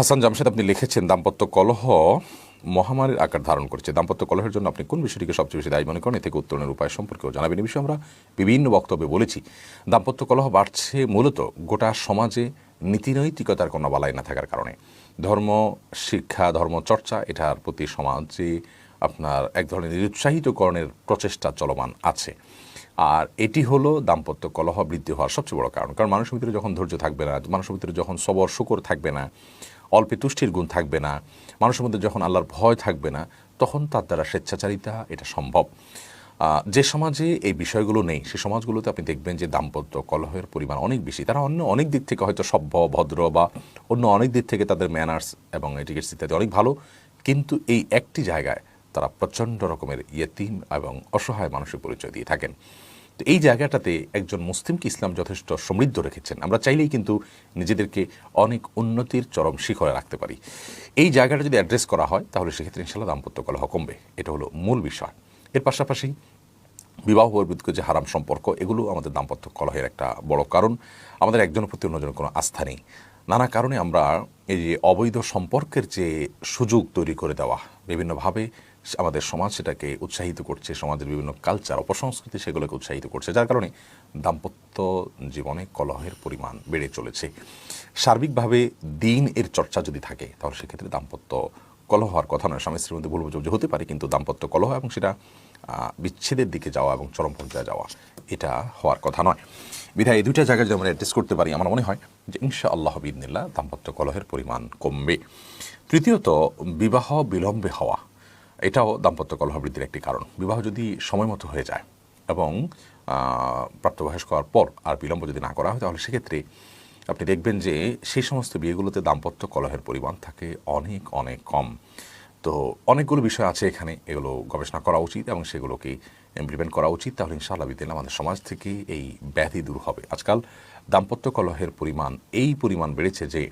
হাসান জামশেদ, আপনি লিখেছেন দাম্পত্য কলহ মহামারীর আকার ধারণ করেছে। দাম্পত্য কলহের জন্য আপনি কোন বিষয়টিকে সবচেয়ে বেশি দায়ী মনে করেন? এ থেকে উত্তরণের উপায় সম্পর্কেও জানাবেন। এই বিষয়ে আমরা বিভিন্ন বক্তব্যে বলেছি। দাম্পত্য কলহ বাড়ছে মূলত গোটা সমাজে নীতিনৈতিকতার কোনো বালাই না থাকার কারণে। ধর্ম, শিক্ষা, ধর্ম চর্চা, এটার প্রতি সমাজে আপনার এক ধরনের নিরুৎসাহিতকরণের প্রচেষ্টা চলমান আছে। আর এটি হলো দাম্পত্য কলহ বৃদ্ধি হওয়ার সবচেয়ে বড় কারণ। কারণ মানুষের ভিতরে যখন ধৈর্য থাকবে না, মানুষের ভিতরে যখন সবর, শুকর থাকবে না অল্পে তুষ্টির গুণ থাকবে না। মানুষের মধ্যে যখন আল্লাহর ভয় থাকবে না, তখন তার দ্বারা স্বেচ্ছাচারিতা এটা সম্ভব। যে সমাজে এই বিষয়গুলো নেই, সে সমাজগুলোতে আপনি দেখবেন যে দাম্পত্য কলহের পরিমাণ অনেক বেশি। তারা অন্য অনেক দিক থেকে হয়তো সভ্য, ভদ্র বা অন্য অনেক দিক থেকে তাদের ম্যানার্স এবং এটিকেটস ইত্যাদি অনেক ভালো। কিন্তু এই একটি জায়গায় তারা প্রচণ্ড রকমের ইয়েতিম এবং অসহায় মানুষের পরিচয় দিয়ে থাকেন। তো এই জায়গাটাতে একজন মুসলিমকে ইসলাম যথেষ্ট সমৃদ্ধ রেখেছেন। আমরা চাইলেই কিন্তু নিজেদেরকে অনেক উন্নতির চরম শিখরে রাখতে পারি। এই জায়গাটা যদি অ্যাড্রেস করা হয়, তাহলে সেক্ষেত্রে ইনশাল্লাহ দাম্পত্য কলহ কমবে। এটা হলো মূল বিষয়। এর পাশাপাশি বিবাহ বহির্ভূত যে হারাম সম্পর্ক, এগুলো আমাদের দাম্পত্য কলহের একটা বড় কারণ। আমাদের একজনের প্রতি অন্যজনের কোনো আস্থা নেই। নানা কারণে আমরা এই যে অবৈধ সম্পর্কের যে সুযোগ তৈরি করে দেওয়া, বিভিন্নভাবে আমাদের সমাজ সেটাকে উৎসাহিত করছে, সমাজের বিভিন্ন কালচার অপসংস্কৃতি সেগুলোকে উৎসাহিত করছে, যার কারণে দাম্পত্য জীবনে কলহের পরিমাণ বেড়ে চলেছে। সার্বিকভাবে দিন এর চর্চা যদি থাকে, তাহলে সেক্ষেত্রে দাম্পত্য কলহ হওয়ার কথা নয়। স্বামী স্ত্রীর মধ্যে ভুল বোঝাবুঝি হতে পারে, কিন্তু দাম্পত্য কলহ এবং সেটা বিচ্ছেদের দিকে যাওয়া এবং চরম পর্যায়ে যাওয়া, এটা হওয়ার কথা নয়। বিধায় এই দুইটা জায়গায় যদি আমরা করতে পারি, আমার মনে হয় যে ইনশা আল্লাহ বিদিনিল্লা দাম্পত্য কলহের পরিমাণ কমবে। তৃতীয়ত, বিবাহ বিলম্বে হওয়া, এটাও দাম্পত্য কলহ বৃদ্ধির একটি কারণ। বিবাহ যদি সময় মতো হয়ে যায় এবং প্রাপ্তবয়স্ক হওয়ার পর আর বিলম্ব যদি না করা হয়, তাহলে সেক্ষেত্রে আপনি দেখবেন যে সেই সমস্ত বিয়েগুলোতে দাম্পত্য কলহের পরিমাণ থাকে অনেক অনেক কম। তো অনেকগুলো বিষয় আছে এখানে, এগুলো গবেষণা করা উচিত এবং সেগুলোকে ইমপ্লিমেন্ট করা উচিত। তাহলে ইনশাআল্লাহ বিদিন আমাদের সমাজ থেকে এই ব্যাধি দূর হবে। আজকাল দাম্পত্য কলহের পরিমাণ, এই পরিমাণ বেড়েছে যে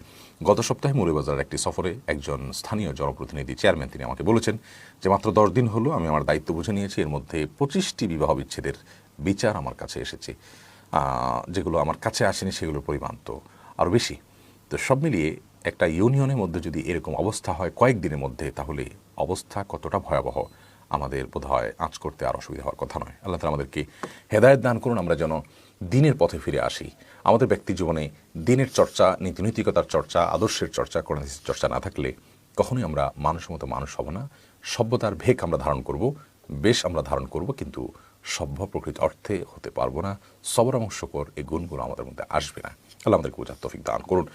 গত সপ্তাহে মৌলবাজারের একটি সফরে একজন স্থানীয় জনপ্রতিনিধি চেয়ারম্যান তিনি আমাকে বলেছেন যে, মাত্র দশ দিন হলো আমি আমার দায়িত্ব বুঝে নিয়েছি, এর মধ্যে পঁচিশটি বিবাহ বিচ্ছেদের বিচার আমার কাছে এসেছে। যেগুলো আমার কাছে আসেনি সেগুলোর পরিমাণ তো আরও বেশি। তো সব মিলিয়ে একটা ইউনিয়নের মধ্যে যদি এরকম অবস্থা হয় কয়েকদিনের মধ্যে, তাহলে অবস্থা কতটা ভয়াবহ? আমাদের বোধ হয় আঁচ করতে আর অসুবিধা হওয়ার কথা নয়। আল্লাহ তালা আমাদেরকে হেদায়ত দান করুন, আমরা যেন দিনের পথে ফিরে আসি। আমাদের ব্যক্তি জীবনে দিনের চর্চা, নীতিনৈতিকতার চর্চা, আদর্শের চর্চা কোরআন চর্চা না থাকলে কখনোই আমরা মানুষের মতো মানুষ হব না। সভ্যতার ভেক আমরা ধারণ করব, বেশ আমরা ধারণ করব, কিন্তু সভ্য প্রকৃত অর্থে হতে পারব না। সবর এই গুণগুলো আমাদের মধ্যে আসবে না। আল্লাহ আমাদেরকে বোঝার তফিক দান করুন।